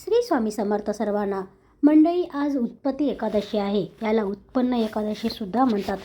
श्री स्वामी समर्थ सर्वांना. मंडळी आज उत्पत्ती एकादशी आहे. याला उत्पन्न एकादशीसुद्धा म्हणतात.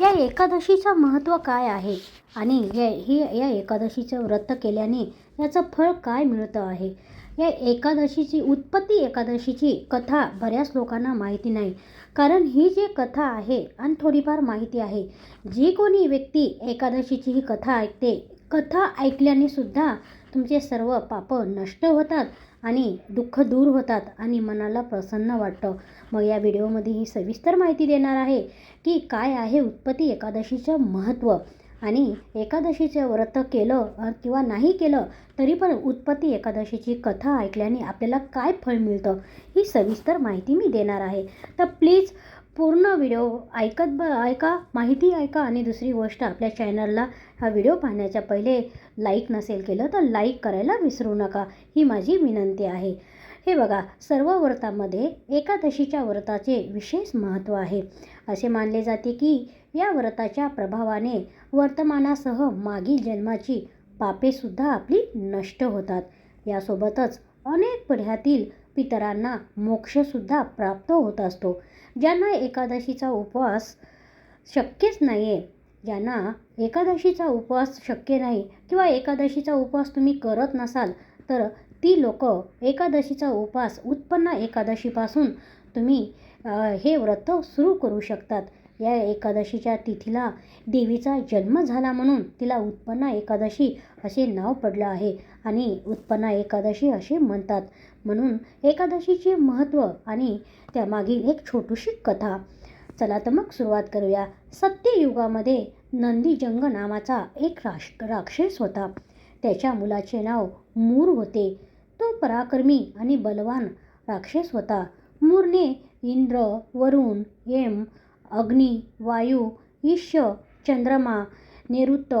या एकादशीचं महत्त्व काय आहे? आणि या ही या एकादशीचं व्रत केल्याने याचं फळ काय मिळतं आहे? या एकादशीची उत्पत्ती एकादशीची कथा बऱ्याच लोकांना माहिती नाही. कारण ही जी कथा आहे आणि थोडीफार माहिती आहे जी कोणी व्यक्ती एकादशीची ही कथा ऐकते कथा ऐकल्याने सुद्धा तुमचे सर्व पापं नष्ट होतात. आणि दुःख दूर होतात आणि मनाला प्रसन्न वाटतं. मग या व्हिडिओमध्ये ही सविस्तर माहिती देणार आहे की काय आहे उत्पत्ती एकादशीचं महत्त्व. आणि एकादशीचं व्रत केलं किंवा नाही केलं तरी पण उत्पत्ती एकादशीची कथा ऐकल्याने आपल्याला काय फळ मिळतं ही सविस्तर माहिती मी देणार आहे. तर प्लीज पूर्ण व्हिडिओ ऐकत ब ऐका माहिती ऐका आणि दुसरी गोष्ट आपल्या चॅनलला हा व्हिडिओ पाहण्याच्या पहिले लाईक नसेल केलं तर लाईक करायला विसरू नका. ही माझी विनंती आहे. हे बघा सर्व व्रतामध्ये एकादशीच्या व्रताचे विशेष महत्त्व आहे. असे मानले जाते की या व्रताच्या प्रभावाने वर्तमानासह मागील जन्माची पापेसुद्धा आपली नष्ट होतात. यासोबतच अनेक पिढ्यातील पितरांना मोक्षसुद्धा प्राप्त होत असतो. ज्यांना एकादशीचा उपवास शक्यच नाही आहे ज्यांना एकादशीचा उपवास शक्य नाही किंवा एकादशीचा उपवास तुम्ही करत नसाल तर ती लोक एकादशीचा उपवास उत्पन्न एकादशीपासून तुम्ही हे व्रत सुरू करू शकतात. या एकादशीच्या तिथीला देवीचा जन्म झाला म्हणून तिला उत्पन्ना एकादशी असे नाव पडलं आहे आणि उत्पन्ना एकादशी असे म्हणतात. म्हणून एकादशीचे महत्त्व आणि त्यामागील एक छोटीशी कथा. चला तर मग सुरुवात करूया. सत्ययुगामध्ये नंदीजंग नावाचा एक राश राक्षस होता. त्याच्या मुलाचे नाव मूर होते. तो पराक्रमी आणि बलवान राक्षस होता. मूरने इंद्र वरुण यम अग्नी वायू ईश्य चंद्रमा निरुत्त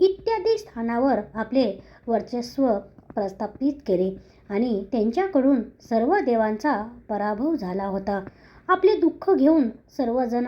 इत्यादी स्थानावर आपले वर्चस्व प्रस्थापित केले आणि त्यांच्याकडून सर्व देवांचा पराभव झाला होता. आपले दुःख घेऊन सर्वजण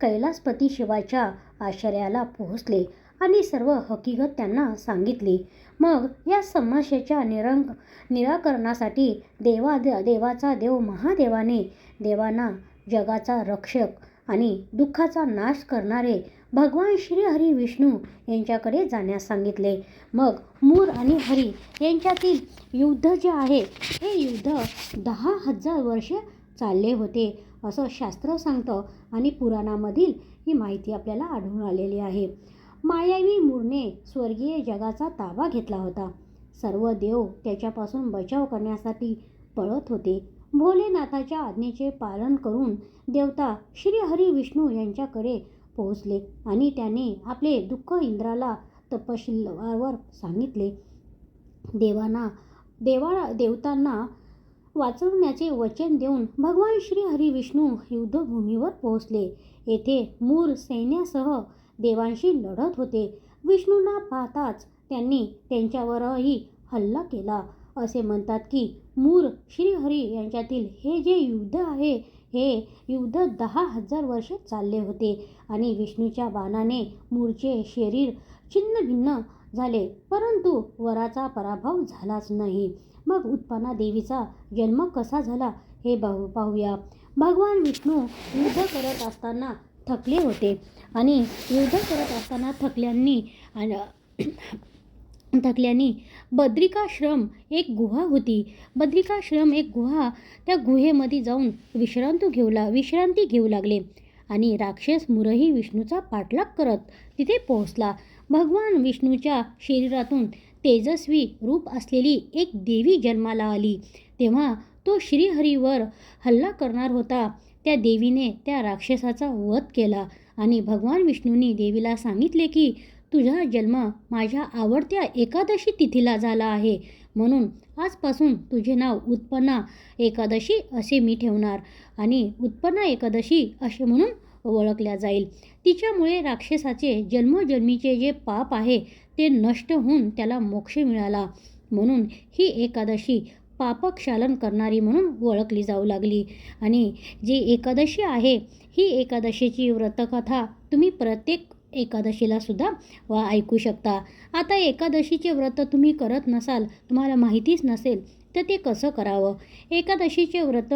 कैलासपती शिवाच्या आश्चर्याला पोहोचले आणि सर्व हकीकत त्यांना सांगितली. मग या समस्येच्या निरंक निराकरणासाठी देवा देवाचा देव महादेवाने देवांना जगाचा रक्षक आणि दुःखाचा नाश करणारे भगवान श्री हरी विष्णू यांच्याकडे जाण्यास सांगितले. मग मूर आणि हरी यांच्यातील युद्ध जे आहे हे युद्ध दहा हजार वर्ष चालले होते असं शास्त्र सांगतं आणि पुराणामधील ही माहिती आपल्याला आढळून आलेली आहे. मायावी मूरने स्वर्गीय जगाचा ताबा घेतला होता. सर्व देव त्याच्यापासून बचाव करण्यासाठी पळत होते. भोलेनाथाच्या आज्ञेचे पालन करून देवता श्रीहरी विष्णू यांच्याकडे पोहोचले आणि त्याने आपले दुःख इंद्राला तपशिलावर सांगितले. देवांना देवा देवतांना वाचवण्याचे वचन देऊन भगवान श्री हरी विष्णू युद्धभूमीवर पोहोचले. येथे मूर सैन्यासह देवांशी लढत होते. विष्णूंना पाहताच त्यांनी त्यांच्यावरही हल्ला केला. असे म्हणतात की मूर श्रीहरी यांच्यातील हे जे युद्ध आहे हे युद्ध दहा हजार वर्ष चालले होते आणि विष्णूच्या बाणाने मूरचे शरीर छिन्नभिन्न झाले. परंतु वराचा पराभव झालाच नाही. मग उत्पन्ना देवीचा जन्म कसा झाला हे पाहू पाहूया. भगवान विष्णू युद्ध करत असताना थकले होते आणि युद्ध करत असताना थकल्यांनी टाकल्याने थकल्याने बद्रिकाश्रम एक गुहा होती. बद्रिकाश्रम एक गुहा त्या गुहेमध्ये जाऊन विश्रांती घेऊ ला विश्रांती घेऊ लागले. आणि राक्षस मुरही विष्णूचा पाठलाग करत तिथे पोहोचला. भगवान विष्णूच्या शरीरातून तेजस्वी रूप असलेली एक देवी जन्माला आली. तेव्हा तो श्रीहरीवर हल्ला करणार होता. त्या देवीने त्या राक्षसाचा वध केला आणि भगवान विष्णूंनी देवीला सांगितले की तुझा जन्म माझ्या आवडत्या एकादशी तिथीला झाला आहे. म्हणून आजपासून तुझे नाव उत्पन्ना एकादशी असे मी ठेवणार आणि उत्पन्ना एकादशी असे म्हणून ओळखल्या जाईल. तिच्यामुळे राक्षसाचे जन्मजन्मीचे जे पाप आहे ते नष्ट होऊन त्याला मोक्ष मिळाला. म्हणून ही एकादशी पापक्षालन करणारी म्हणून ओळखली जाऊ लागली. आणि जी एकादशी आहे ही एकादशीची व्रतकथा तुम्ही प्रत्येक एकादशीला सुद्धा वा ऐकू शकता. आता एकादशीचे व्रत तुम्ही करत नसाल तुम्हाला माहितीच नसेल तर ते कसं करावं? एकादशीचे व्रत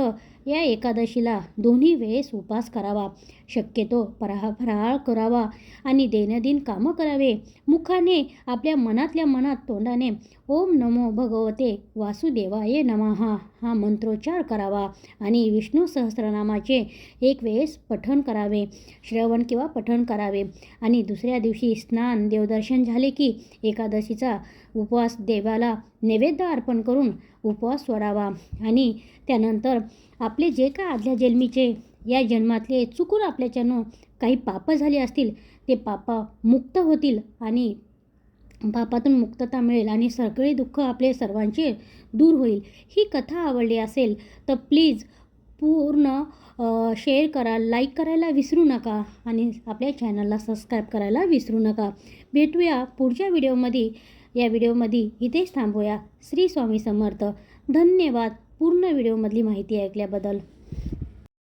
या एकादशीला दोन्ही वेळेस उपास करावा. शक्यतो पराहा फराळ करावा आणि दैनंदिन कामं करावे. मुखाने आपल्या मनातल्या मनात तोंडाने ओम नमो भगवते वासुदेवाय नमः. हा मंत्रोच्चार करावा आणि विष्णू सहस्रनामाचे एक वेळेस पठण करावे श्रवण किंवा पठण करावे. आणि दुसऱ्या दिवशी स्नान देवदर्शन झाले की एकादशीचा उपवास देवाला नैवेद्य अर्पण करून उपवास सोडावा. आणि त्यानंतर आपले जे काय आदल्या जन्मीचे या जन्मातले चुकून आपल्याच्यानं काही पापं झाले असतील ते पापा मुक्त होतील आणि पापातून मुक्तता मिळेल आणि सगळे दुःख आपले सर्वांचे दूर होईल. ही कथा आवडली असेल तर प्लीज पूर्ण शेअर करा लाईक करायला विसरू नका आणि आपल्या चॅनलला सबस्क्राईब करायला विसरू नका. भेटूया पुढच्या व्हिडिओमध्ये या व्हिडिओमध्ये इथेच थांबूया. श्री स्वामी समर्थ. धन्यवाद. पूर्ण व्हिडिओमधली माहिती ऐकल्याबद्दल.